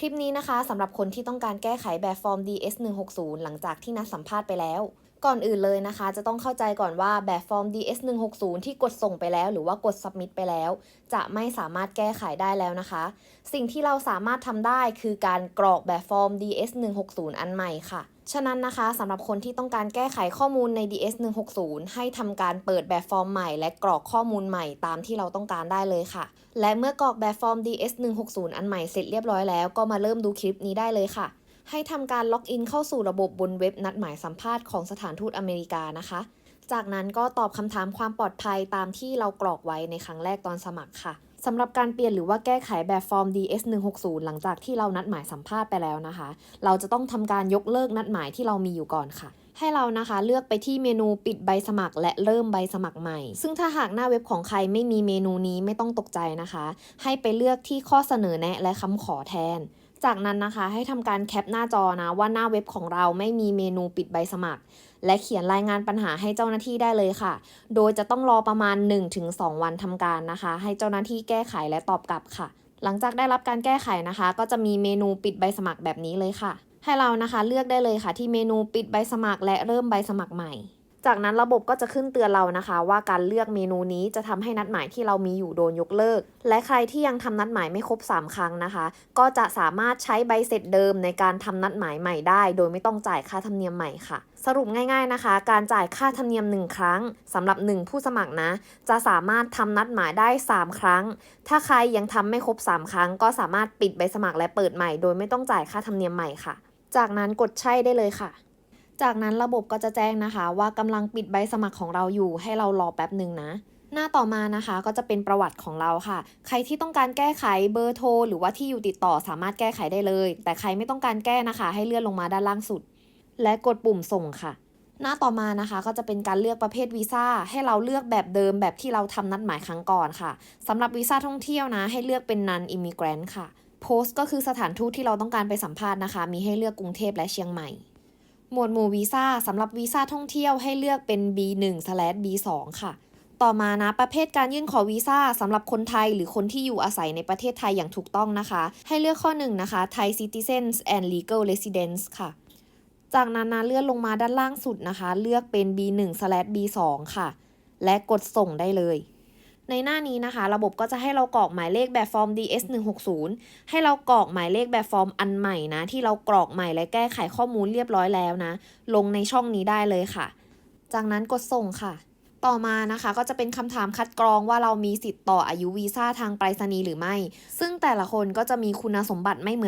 คลิปนี้นะคะสำหรับคนที่ต้องการแก้ไขแบบฟอร์ม DS 160หลังจากที่นัดสัมภาษณ์ไปแล้ว ก่อนอื่นเลยนะคะ จะต้องเข้าใจก่อนว่าแบบฟอร์ม DS 160ที่กดส่งไปแล้ว หรือว่ากด submit ไปแล้ว จะไม่สามารถแก้ไขได้แล้วนะคะ สิ่งที่เราสามารถทำได้คือการกรอกแบบฟอร์ม DS 160อันใหม่ค่ะ ฉะนั้นนะคะสำหรับคนที่ต้องการแก้ไขข้อมูลใน DS 160ให้ทำการเปิดแบบฟอร์มใหม่ และกรอกข้อมูลใหม่ตามที่เราต้องการได้เลยค่ะ และเมื่อกรอกแบบฟอร์ม DS 160อันใหม่เสร็จเรียบร้อยแล้วก็มาเริ่มดูคลิปนี้ได้เลยค่ะ ให้ทำการล็อกอินเข้าสู่ระบบบนเว็บนัดหมายสัมภาษณ์ของสถานทูตอเมริกานะคะ จากนั้นก็ตอบคำถามความปลอดภัยตามที่เรากรอกไว้ในครั้งแรกตอนสมัครค่ะสำหรับการเปลี่ยนหรือว่าแก้ไขแบบฟอร์ม DS 160หลังจากที่เรานัดหมายสัมภาษณ์ไปแล้วนะคะ เราจะต้องทำการยกเลิกนัดหมายที่เรามีอยู่ก่อนค่ะ ให้เรานะคะเลือกไปที่เมนูปิดใบสมัคร และเริ่มใบสมัครใหม่ ซึ่งถ้าหากหน้าเว็บของใครไม่มีเมนูนี้ไม่ต้องตกใจนะคะ ให้ไปเลือกที่ข้อเสนอแนะและคำขอแทน จากนั้นนะคะให้ทำการแคปหน้าจอนะว่าหน้าเว็บของเราไม่มีเมนูปิดใบสมัคร และเขียนรายงานปัญหาให้เจ้าหน้าที่ได้เลยค่ะ โดยจะต้องรอประมาณ 1-2 วันทำการนะคะ ให้เจ้าหน้าที่แก้ไขและตอบกลับค่ะ หลังจากได้รับการแก้ไขนะคะ ก็จะมีเมนูปิดใบสมัครแบบนี้เลยค่ะ ให้เรานะคะเลือกได้เลยค่ะที่เมนูปิดใบสมัคร และเริ่มใบสมัครใหม่ จากนั้นระบบก็จะขึ้นเตือนเรานะคะ ว่าการเลือกเมนูนี้จะทำให้นัดหมายที่เรามีอยู่โดนยกเลิก และใครที่ยังทำนัดหมายไม่ครบ 3 ครั้งนะคะ ก็จะสามารถใช้ใบเสร็จเดิมในการทำนัดหมายใหม่ได้ โดยไม่ต้องจ่ายค่าธรรมเนียมใหม่ค่ะ สรุปง่าย ๆนะคะ การจ่ายค่าธรรมเนียม 1 ครั้งสำหรับ 1 ผู้สมัครนะ จะสามารถทำนัดหมายได้ 3 ครั้ง ถ้าใครยังทำไม่ครบ 3 ครั้ง ก็สามารถปิดใบสมัครและเปิดใหม่ โดยไม่ต้องจ่ายค่าธรรมเนียมใหม่ค่ะ จากนั้นกดใช่ได้เลยค่ะ จากนั้นระบบก็จะแจ้งนะคะ ว่ากำลังปิดใบสมัครของเราอยู่ ให้เรารอแป๊บหนึ่งนะ หน้าต่อมานะคะก็จะเป็นประวัติของเราค่ะ ใครที่ต้องการแก้ไขเบอร์โทรหรือว่าที่อยู่ติดต่อสามารถแก้ไขได้เลย แต่ใครไม่ต้องการแก้นะคะ ให้เลื่อนลงมาด้านล่างสุด และกดปุ่มส่งค่ะ หน้าต่อมานะคะก็จะเป็นการเลือกประเภทวีซ่าให้เราเลือกแบบเดิมแบบที่เราทำนัดหมายครั้งก่อนค่ะสำหรับวีซ่าท่องเที่ยวนะ ให้เลือกเป็น non immigrant ค่ะโพสก็คือสถานทูตที่เราต้องการไปสัมภาษณ์นะคะ มีให้เลือกกรุงเทพและเชียงใหม่ หมวดหมู่วีซ่าสำหรับวีซ่าท่องเที่ยวให้เลือกเป็น B1/B2 ค่ะ ต่อมานะประเภทการยื่นขอวีซ่าสำหรับคนไทยหรือคนที่อยู่อาศัยในประเทศไทยอย่างถูกต้องนะคะ ให้เลือกข้อ 1 นะคะ Thai citizens and legal residents ค่ะ จากนั้นนะเลื่อนลงมาด้านล่างสุดนะคะ เลือกเป็น B1/B2 ค่ะ และกดส่งได้เลย ในหน้านี้นะคะ ระบบก็จะให้เรากรอกหมายเลขแบบฟอร์ม DS 160ให้เรากรอกหมายเลขแบบฟอร์มอันใหม่นะ ที่เรากรอกใหม่และแก้ไขข้อมูลเรียบร้อยแล้วนะ ลงในช่องนี้ได้เลยค่ะ จากนั้นกดส่งค่ะ ต่อมานะคะก็จะเป็นคำถามคัดกรองว่าเรามีสิทธิ์ต่ออายุวีซ่าทางไปรษณีย์หรือไม่ ซึ่งแต่ละคนก็จะมีคุณสมบัติไม่เหมือน